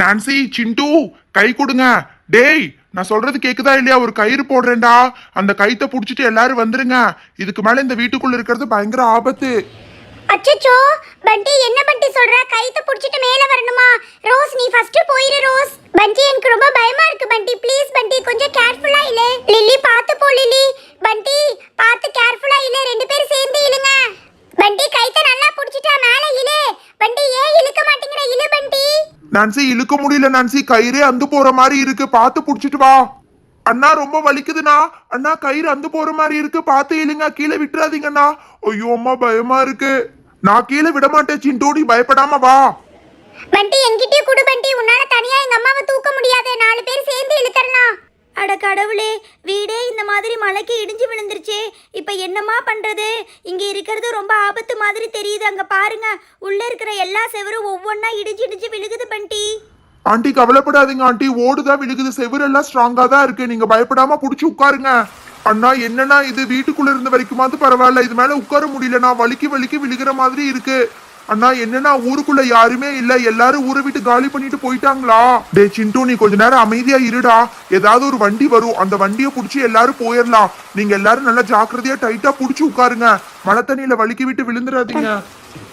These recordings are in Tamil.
நான்சி சிண்டு கை கொடுங்க. டேய் நான் சொல்றது கேக்குதா இல்லையா? ஒரு கயிறு போடுறேன்டா. அந்த கைத்தை புடிச்சிட்டு எல்லாரும் வந்துருங்க. இதுக்கு மேல இந்த வீட்டுக்குள்ள இருக்கிறது பயங்கர ஆபத்து. அச்சச்சோ பண்டி என்ன பண்டி சொல்ற? கைத்த புடிச்சிட்டு மேல வரணுமா ரோஸ் நீ ஃபர்ஸ்ட் போயிரு ரோஸ் பண்டி எனக்கு ரொம்ப பயமா இருக்கு பண்டி ப்ளீஸ் பண்டி கொஞ்சம் கேர்ஃபுல்லா இல்ல லில்லி பார்த்து போ லில்லி பண்டி பார்த்து கேர்ஃபுல்லா இல்ல ரெண்டு பேரும் சேர்ந்து இழுங்க பண்டி கைத்த நல்லா புடிச்சிட்டா மேல இழு பண்டி ஏன் இழுக்க மாட்டேங்கிற இழு பண்டி நான்சி இழுக்க முடியல நான்சி. கயிறே அந்து போற மாதிரி இருக்கு. பார்த்து புடிச்சிட்டு வா. அண்ணா ரொம்ப வலிக்குதுண்ணா. அண்ணா கயிறு அந்து போற மாதிரி இருக்கு. பார்த்து இழுங்க. கீழே விட்டுறாதீங்கண்ணா. ஐயோ அம்மா பயமா இருக்கு. நான் கீழே விட மாட்டேன் சிண்டு நீ பயப்படாம வா. பண்டி என்கிட்டயே குடு பண்டி. உன்னால தனியா எங்க அம்மாவை தூக்க முடியாது. நாலு பேர் சேர்ந்து இழுத்தரலாம் அட கடவுளே வீடே இந்த மாதிரி மலைக்கு இடிஞ்சு விழுந்துருச்சே. இப்போ என்னம்மா பண்ணுறது இங்கே இருக்கிறது ரொம்ப ஆபத்து மாதிரி தெரியுது. அங்கே பாருங்க உள்ளே இருக்கிற எல்லா செவரும் ஒவ்வொன்றா இடிஞ்சு இடிஞ்சு விழுகுது பண்டி. ஆண்டி கவலைப்படாதீங்க ஆண்டி. ஓடுதான் விழுகுது. செவரெல்லாம் ஸ்ட்ராங்காக தான் இருக்கு. நீங்கள் பயப்படாமல் பிடிச்சி உட்காருங்க. அண்ணா என்னன்னா இது? வீட்டுக்குள்ள இருந்த வரைக்குமாவது பரவாயில்ல. இது மேல உட்கார முடியலண்ணா வலிக்கு வலிக்கு விழுகிற மாதிரி இருக்கு. அண்ணா என்னன்னா ஊருக்குள்ள யாருமே இல்ல. எல்லாரும் ஊரை விட்டு காலி பண்ணிட்டு போயிட்டாங்களா? டே சிண்டு நீ கொஞ்ச நேரம் அமைதியா இருடா. ஏதாவது ஒரு வண்டி வரும். அந்த வண்டியை புடிச்சு எல்லாரும் போயிடலாம். நீங்க எல்லாரும் நல்லா ஜாக்கிரதையா டைட்டா புடிச்சு உட்காருங்க. மழை தண்ணியில வலிக்கி விட்டு விழுந்துடாதீங்க.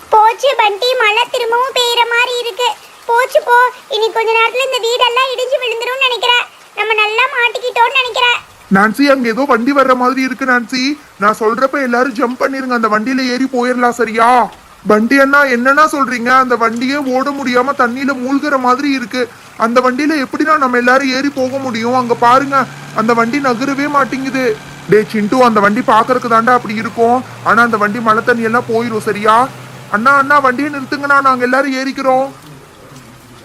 போச்சு பண்டி மழை திரும்பவும் பெய்யற மாதிரி இருக்கு. போச்சு போ. இனி கொஞ்ச நேரத்துல இந்த வீடெல்லாம் இடிஞ்சு விழுந்துரும்னு நினைக்கிறேன். நம்ம நல்லா மாட்டிக்கிட்டோம்னு நினைக்கிறேன். நான்சி அங்க ஏதோ வண்டி வர்ற மாதிரி இருக்கு நான்சி. நான் சொல்றப்ப எல்லாரும் ஜம்ப் பண்ணிருங்க. அந்த வண்டியில ஏறி போயிடலாம் சரியா? வண்டி அண்ணா என்னன்னா சொல்றீங்க? அந்த வண்டியே ஓட முடியாம தண்ணியில மூழ்கிற மாதிரி இருக்கு. அந்த வண்டியில எப்படின்னா நம்ம எல்லாரும் ஏறி போக முடியும். அங்க பாருங்க அந்த வண்டி நகரவே மாட்டேங்குது. டே சிண்டு அந்த வண்டி பாக்குறதுக்கு தாண்டா அப்படி இருக்கும். ஆனா அந்த வண்டி மழை தண்ணி எல்லாம் போயிரும் சரியா? அண்ணா அண்ணா வண்டியை நிறுத்துங்கண்ணா நாங்க எல்லாரும் ஏறிக்கிறோம்.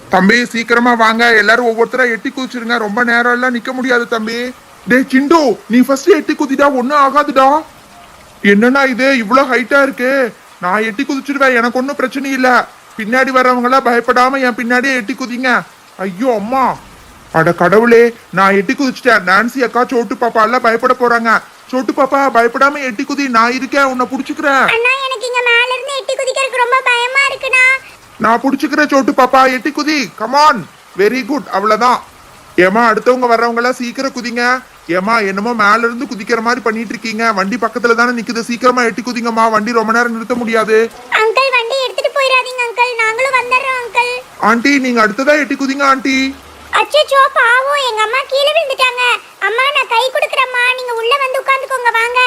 தம்பி சீக்கிரமா வாங்க. எல்லாரும் ஒவ்வொருத்தரா எட்டி குதிச்சிருங்க. ரொம்ப நேரம் எல்லாம் நிக்க முடியாது தம்பி. டேய் சிண்டு நீ ஃபர்ஸ்ட் எட்டி குதிடா ஒண்ணும் ஆகாதுடா. என்னன்னா இது? இவ்வளவு ஹைட்டா இருக்கு. நான் எட்டி குதிச்சிடுவேன். எனக்கு ஒன்றும் பிரச்சனை இல்ல. பின்னாடி வர்றவங்க எல்லாம் பயப்படாம என் பின்னாடியே எட்டி குதிங்க. ஐயோ அம்மா. அட கடவுளே நான் எட்டி குதிச்சிட்டேன். நான்சி அக்கா சோட்டு பாப்பா எல்லாம் பயப்பட போறாங்க. சோட்டு பாப்பா பயப்படாம எட்டி குதி. நான் இருக்கேன். உன்னை புடிச்சுக்கிறேன். அண்ணா எனக்கு இங்க மேல இருந்து எட்டி குதிக்கிறதுக்கு ரொம்ப பயமா இருக்குண்ணா. நான் புடிச்சுக்கிறேன் சோட்டு பாப்பா. எட்டி குதி. கமான் வெரி குட் அவ்வளவுதான். ஏமா அடுத்தவங்க வர்றவங்க எல்லாம் சீக்கிரம் குதிங்க. ஏமா என்னமோ மேல இருந்து குதிக்கிற மாதிரி பண்ணிட்டு இருக்கீங்க வண்டி பக்கத்துல தானே நிக்குது. சீக்கிரமா எட்டி குதிங்கம்மா. வண்டி ரொம்ப நேரம் நிறுத்த முடியாது. அங்கிள் வண்டி எடுத்துட்டு போயிடாதீங்க அங்கிள். நாங்களும் வந்துடுறோம் அங்கிள். ஆண்டி நீங்க அடுத்ததா எட்டி குதிங்க ஆண்டி. அச்சச்சோ பாவம். எங்க அம்மா கீழே விழுந்துட்டாங்க. அம்மா நான் கை கொடுக்குறேம்மா. நீங்க உள்ள வந்து உட்காந்துக்கோங்க வாங்க.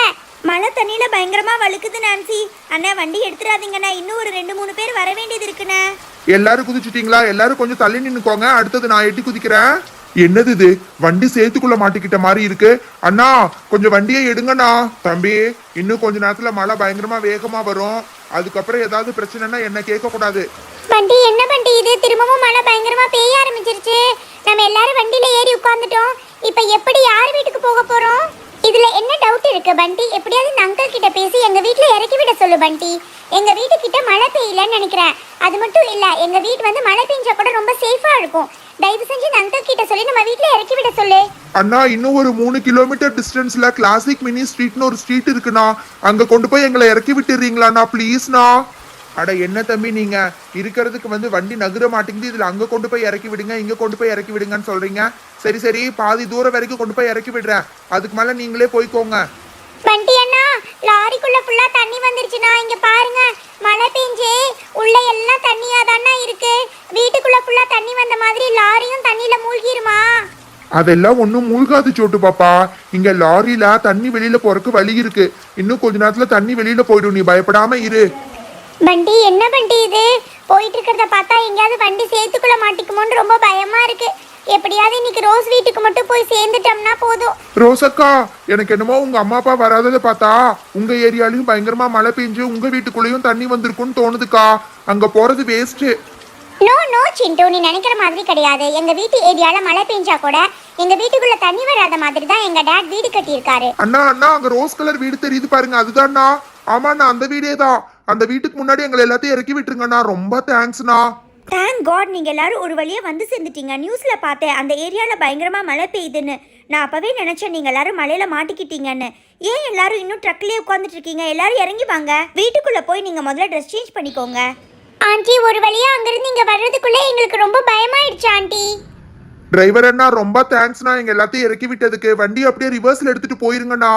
மழை தண்ணியில பயங்கரமா வழுக்குது நான்சி. அண்ணா வண்டி எடுத்துடாதீங்கண்ணா. இன்னும் ஒரு ரெண்டு மூணு பேர் வர வேண்டியது இருக்குண்ணே. எல்லாரும் குதிச்சிட்டீங்களா? எல்லாரும் கொஞ்சம் தள்ளி நின்னுக்கோங்க. அடுத்தது நான் எட்டி குதிக்கிறேன். என்னது இது? வண்டி சேர்த்துக்குள்ள மாட்டிக்கிட்ட மாதிரி இருக்கு. அண்ணா கொஞ்சம் வண்டியை எடுங்கண்ணா. தம்பி இன்னும் கொஞ்ச நேரத்துல மழை பயங்கரமா வேகமா வரும். அதுக்கப்புறம் ஏதாவது பிரச்சனைனா என்ன கேட்க கூடாது வண்டி என்ன வண்டி இது? திரும்பவும் மழை பயங்கரமா பெய்ய ஆரம்பிச்சிருச்சு. நம்ம எல்லாரும் வண்டியில ஏறி உட்கார்ந்துட்டோம். இப்போ எப்படி யார் வீட்டுக்கு போக போறோம்? இதுல என்ன டவுட் இருக்கு பண்டி எப்படியாவது இந்த அங்கிள் கிட்ட பேசி எங்க வீட்ல இறக்கி விட சொல்லு பண்டி எங்க வீட்டு கிட்ட மழை பெய்யலன்னு நினைக்கிறேன். அது மட்டும் இல்ல எங்க வீடு வந்து மழை பெஞ்சா கூட ரொம்ப சேஃபா இருக்கும். தயவு செஞ்சு அங்கிள் கிட்ட சொல்லி நம்ம வீட்ல இறக்கி விட சொல்லு. அண்ணா இன்னும் ஒரு மூணு கிலோமீட்டர் டிஸ்டன்ஸ்ல கிளாசிக் மினி ஸ்ட்ரீட்னு ஒரு ஸ்ட்ரீட் இருக்குண்ணா. அங்க கொண்டு போய் எங்களை இறக்கி விட்டுறீங்களாண்ணா ப்ளீஸ்ண்ணா அட என்ன தம்பி நீங்க? இருக்கிறதுக்கு வந்து வண்டி நகர மாட்டேங்குது. இதுல அங்க கொண்டு போய் இறக்கி விடுங்க இங்க கொண்டு போய் இறக்கி விடுங்கன்னு சொல்றீங்க. சரி சரி பாதி தூரம் வரைக்கும் கொண்டு போய் இறக்கி விடுறேன். அதுக்கு மேல நீங்களே போய்க்கோங்க. வண்டி அண்ணா லாரிக்குள்ள ஃபுல்லா தண்ணி வந்துருச்சுண்ணா இங்க பாருங்க மழை பெஞ்சு உள்ள எல்லாம் தண்ணியா தானே இருக்கு வீட்டுக்குள்ள ஃபுல்லா தண்ணி வந்த மாதிரி லாரியும் தண்ணியில மூழ்கிருமா அதெல்லாம் ஒன்றும் மூழ்காது சோட்டு பாப்பா. இங்க லாரியில தண்ணி வெளியில போறதுக்கு வழி இருக்கு. இன்னும் கொஞ்ச நேரத்துல தண்ணி வெளியில போயிடும். நீ பயப்படாம இரு. வண்டி என்ன வண்டி இது? போயிட்டு இருக்கிறத பார்த்தா எங்கேயாவது வண்டி சேத்துக்குள்ள மாட்டிக்குமோன்னு ரொம்ப பயமா இருக்கு. எப்படியாவது இன்னைக்கு ரோஸ் வீட்டுக்கு மட்டும் போய் சேர்ந்துட்டோம்னா போதும். ரோசக்கா எனக்கு என்னமோ உங்க அம்மா அப்பா வராததை பார்த்தா உங்க ஏரியாலையும் பயங்கரமா மழை பெஞ்சு உங்க வீட்டுக்குள்ளேயும் தண்ணி வந்திருக்கும்னு தோணுதுக்கா. அங்க போறது வேஸ்ட் நோ நோ சிண்டு. நீ நினைக்கிற மாதிரி கிடையாது. எங்க வீட்டு ஏரியால மழை பெஞ்சா கூட எங்க வீட்டுக்குள்ள தண்ணி வராத மாதிரி தான் எங்க டேட் வீடு கட்டியிருக்காரு. அண்ணா அண்ணா அங்க ரோஸ் கலர் வீடு தெரியுது பாருங்க அதுதான்ண்ணா ஆமாண்ணா அந்த வீடே தான். அந்த வீட்டுக்கு முன்னாடி எங்களை எல்லாத்தையும் இறக்கி விட்டுருங்கண்ணா. ரொம்ப தேங்க்ஸ்ண்ணா தேங்க் காட் நீங்கள் எல்லாரும் ஒரு வழியாக வந்து சேர்ந்துட்டீங்க. நியூஸில் பார்த்தேன் அந்த ஏரியாவில் பயங்கரமாக மழை பெய்யுதுன்னு. நான் அப்போவே நினச்சேன் நீங்கள் எல்லாரும் மழையில் மாட்டிக்கிட்டீங்கன்னு. ஏன் எல்லாரும் இன்னும் ட்ரக்லேயே உட்காந்துட்டு இருக்கீங்க? எல்லாரும் இறங்கி வாங்க. வீட்டுக்குள்ளே போய் நீங்கள் முதல்ல ட்ரெஸ் சேஞ்ச் பண்ணிக்கோங்க. ஆண்டி ஒரு வழியா அங்கிருந்து இங்க வர்றதுக்குள்ள எங்களுக்கு ரொம்ப பயமாயிடுச்சு ஆண்டி. டிரைவர் அண்ணா ரொம்ப தேங்க்ஸ்ண்ணா எங்க எல்லாத்தையும் இறக்கி விட்டதுக்கு. வண்டி அப்படியே ரிவர்ஸ்ல எடுத்துட்டு போயிருங்கண்ணா.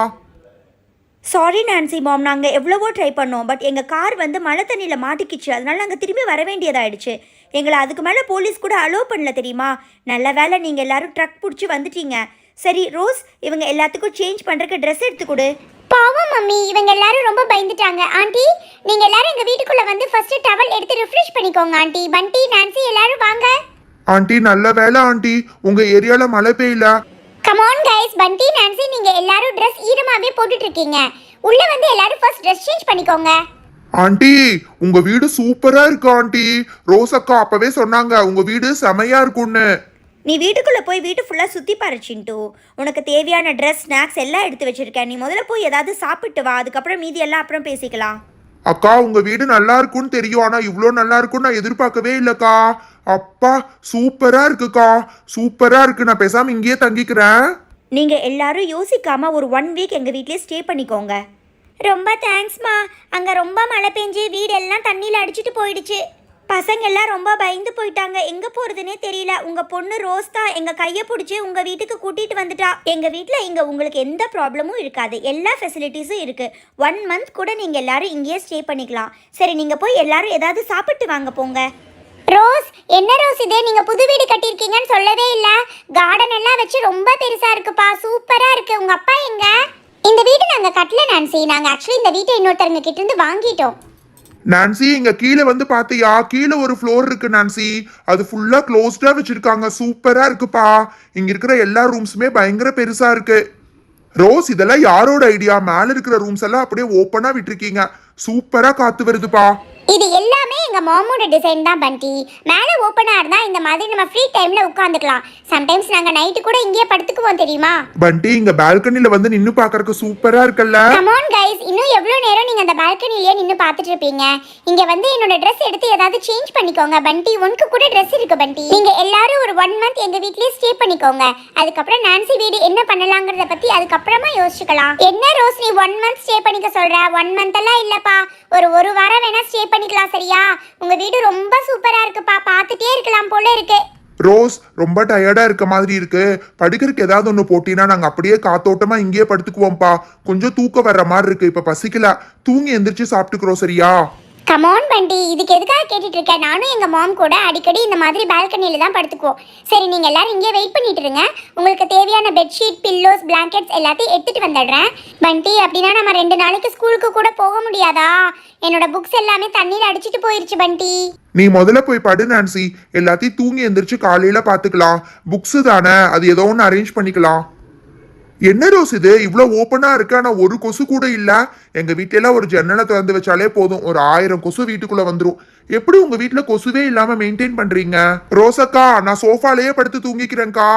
சாரி நான்சி மாம் நாங்கள் எவ்வளவோ ட்ரை பண்ணோம் பட் எங்கள் கார் வந்து மழை தண்ணியில் மாட்டிக்கிச்சு. அதனால நாங்கள் திரும்பி வர வேண்டியதாயிடுச்சு. எங்களை அதுக்கு மேலே போலீஸ் கூட அலோவ் பண்ணல தெரியுமா? நல்ல வேளை நீங்கள் எல்லாரும் ட்ரக் பிடிச்சி வந்துட்டீங்க. சரி ரோஸ் இவங்க எல்லாத்துக்கும் சேஞ்ச் பண்ணுறக்கு ட்ரெஸ் எடுத்து கொடு. பாவம் மம்மி. இவங்க எல்லாரும் ரொம்ப பயந்துட்டாங்க. ஆண்டி நீங்க எல்லாரும் எங்க வீட்டுக்குள்ள வந்து ஃபர்ஸ்ட் டவல் எடுத்து ரிஃப்ரெஷ் பண்ணிக்கோங்க ஆண்டி பண்டி நான்சி எல்லாரும் வாங்க. ஆண்டி நல்ல வேலை ஆண்டி உங்க ஏரியால மழை பெய்யல. Come on guys Bunty Nancy நீங்க எல்லாரும் Dress ஈரமாவே போட்டுட்டு இருக்கீங்க உள்ள வந்து எல்லாரும் ஃபர்ஸ்ட் Dress சேஞ்ச் பண்ணிக்கோங்க. ஆண்டி உங்க வீடு சூப்பரா இருக்கு ஆண்டி. ரோஸ் அக்கா அப்பவே சொன்னாங்க உங்க வீடு செமையா இருக்கும்னு. நீ வீட்டுக்குள்ளே போய் வீட்டு ஃபுல்லாக சுற்றி பாரு சிண்டு. உனக்கு தேவையான ட்ரெஸ் ஸ்நாக்ஸ் எல்லாம் எடுத்து வச்சிருக்கேன். நீ முதல்ல போய் ஏதாவது சாப்பிட்டு வா. அதுக்கப்புறம் மீதி எல்லாம் அப்புறம் பேசிக்கலாம். அக்கா உங்க வீடு நல்லா இருக்கும்னு தெரியும் ஆனா இவ்ளோ நல்லா இருக்கும்னு நான் எதிர்பார்க்கவே இல்லக்கா. அப்பா சூப்பரா இருக்குக்கா. சூப்பரா இருக்கு. நான் பேசாம இங்கேயே தங்கிக்கிறேன். நீங்கள் எல்லாரும் யோசிக்காமல் ஒரு ஒன் வீக் எங்கள் வீட்லயே ஸ்டே பண்ணிக்கோங்க. ரொம்ப தேங்க்ஸ்மா அங்க ரொம்ப மழை பெஞ்சு வீடெல்லாம் தண்ணியில அடிச்சிட்டு போயிடுச்சு. பசங்க எல்லாம் ரொம்ப பயந்து போயிட்டாங்க. எங்க போறதுனே தெரியல. உங்க பொண்ணு ரோஸ் தான் எங்க கையை பிடிச்சி உங்க வீட்டுக்கு கூட்டிட்டு வந்துட்டா. எங்க வீட்ல இங்க உங்களுக்கு எந்த ப்ராப்ளமும் இருக்காது. எல்லா ஃபெசிலிட்டிஸும் இருக்கு. ஒன் மந்த் கூட நீங்க எல்லாரும் இங்கேயே ஸ்டே பண்ணிக்கலாம். சரி நீங்க போய் எல்லாரும் ஏதாவது சாப்பிட்டு வாங்க போங்க. ரோஸ் என்ன ரோஸ் இது? நீங்க புது வீடு கட்டியிருக்கீங்கன்னு சொல்லவே இல்ல. கார்டன் எல்லாம் வச்சு ரொம்ப பெருசா இருக்குப்பா. சூப்பரா இருக்கு. உங்க அப்பா எங்க? இந்த வீடு நாங்க கட்டல நான்சி. நாங்க ஆக்சுவலி இந்த வீட்டை இன்னொருத்தவங்க கிட்ட இருந்து வாங்கிட்டோம். நான்சி இங்க கீழே வந்து பாத்தியா? கீழே ஒரு ஃப்ளோர் இருக்கு நான்சி. அது ஃபுல்லா க்ளோஸ்டா வச்சிருக்காங்க. சூப்பரா இருக்குப்பா. இங்க இருக்கிற எல்லா ரூம்ஸுமே பயங்கர பெருசா இருக்கு. ரோஸ் இதெல்லாம் யாரோட ஐடியா மேல இருக்கிற ரூம்ஸ் எல்லாம் அப்படியே ஓப்பனா விட்டிருக்கீங்க. சூப்பரா காத்து வருதுப்பா. இது எல்லாமே எங்க மாமோட டிசைன் தான் பண்டி. மேல ஓப்பனா இருந்தா இந்த மாதிரி நம்ம ஃப்ரீ டைம்ல உட்காந்துக்கலாம் சம்டைம்ஸ் நாங்க நைட்டு கூட இங்கேயே படுத்துக்குவோம் தெரியுமா? பண்டி இங்க பால்கனில வந்து நின்னு பாக்கறதுக்கு சூப்பரா இருக்குல்ல? கமான் கைஸ் இன்னும் எவ்வளவு நேரம் நீங்க அந்த பால்கனிலேயே நின்னு பார்த்துட்டு இருப்பீங்க இங்க வந்து என்னோட Dress எடுத்து ஏதாவது சேஞ்ச் பண்ணிக்கோங்க பண்டி. உனக்கு கூட Dress இருக்கு பண்டி. நீங்க எல்லாரும் ஒரு ஒன் மந்த் எங்க வீட்லயே ஸ்டே பண்ணிக்கோங்க. அதுக்கப்புறம் நான்சி வீடு என்ன பண்ணலாங்கிறத பத்தி அதுக்கப்புறமா யோசிச்சுக்கலாம். என்ன ரோஸ் நீ ஒன் மந்த் ஸ்டே பண்ணிக்க சொல்ற? ஒன் மந்த் எல்லாம் இல்லப்பா. ஒரு ஒரு வாரம் வேணா ஸ்டே பண்ணிக்கலாம் சரியா? உங்க வீடு ரொம்ப சூப்பரா இருக்குப்பா. பார்த்துட்டே இருக்கலாம் போல இருக்கு. ரோஸ் ரொம்ப டயர்டா இருக்க மாதிரி இருக்கு. படுக்கறதுக்கு ஏதாவது ஒண்ணு போட்டினா நாங்க அப்படியே காத்தோட்டமா இங்கேயே படுத்துக்குவோம்ப்பா. கொஞ்சம் தூக்கம் வர்ற மாதிரி இருக்கு. இப்ப பசிக்கல. தூங்கி எந்திரிச்சு சாப்பிட்டுக்கிறோம் சரியா? கமான் பண்டி இதுக்கு எதுக்காக கேட்டுட்டு இருக்க நானும் எங்க மாம் கூட அடிக்கடி இந்த மாதிரி பால்கனியில தான் படுத்துக்குவோம். சரி நீங்க எல்லாரும் இங்கே வெயிட் பண்ணிட்டு இருங்க உங்களுக்கு தேவையான பெட்ஷீட் பில்லோஸ் பிளாங்கெட்ஸ் எல்லாத்தையும் எடுத்துட்டு வந்துடுறேன். பண்டி அப்படின்னா நம்ம ரெண்டு நாளைக்கு ஸ்கூலுக்கு கூட போக முடியாதா? என்னோட புக்ஸ் எல்லாமே தண்ணியில் அடிச்சிட்டு போயிருச்சு பண்டி நீ முதல்ல போய் படு நான்சி எல்லாத்தையும் தூங்கி எந்திரிச்சு காலையில பாத்துக்கலாம். புக்ஸ் தானே. அது ஏதோ ஒன்று அரேஞ்ச் பண்ணிக்கலாம். என்ன ரோஸ் இது? இவ்வளோ ஓப்பனாக இருக்கு? ஆனால் ஒரு கொசு கூட இல்லை. எங்கள் வீட்டிலலாம் ஒரு ஜன்னலை திறந்து வச்சாலே போதும். ஒரு ஆயிரம் கொசு வீட்டுக்குள்ளே வந்துடும் எப்படி உங்கள் வீட்டில் கொசுவே இல்லாமல் மெயின்டைன் பண்ணுறீங்க ரோசக்கா நான் சோஃபாலேயே படுத்து தூங்கிக்கிறேன்க்கா.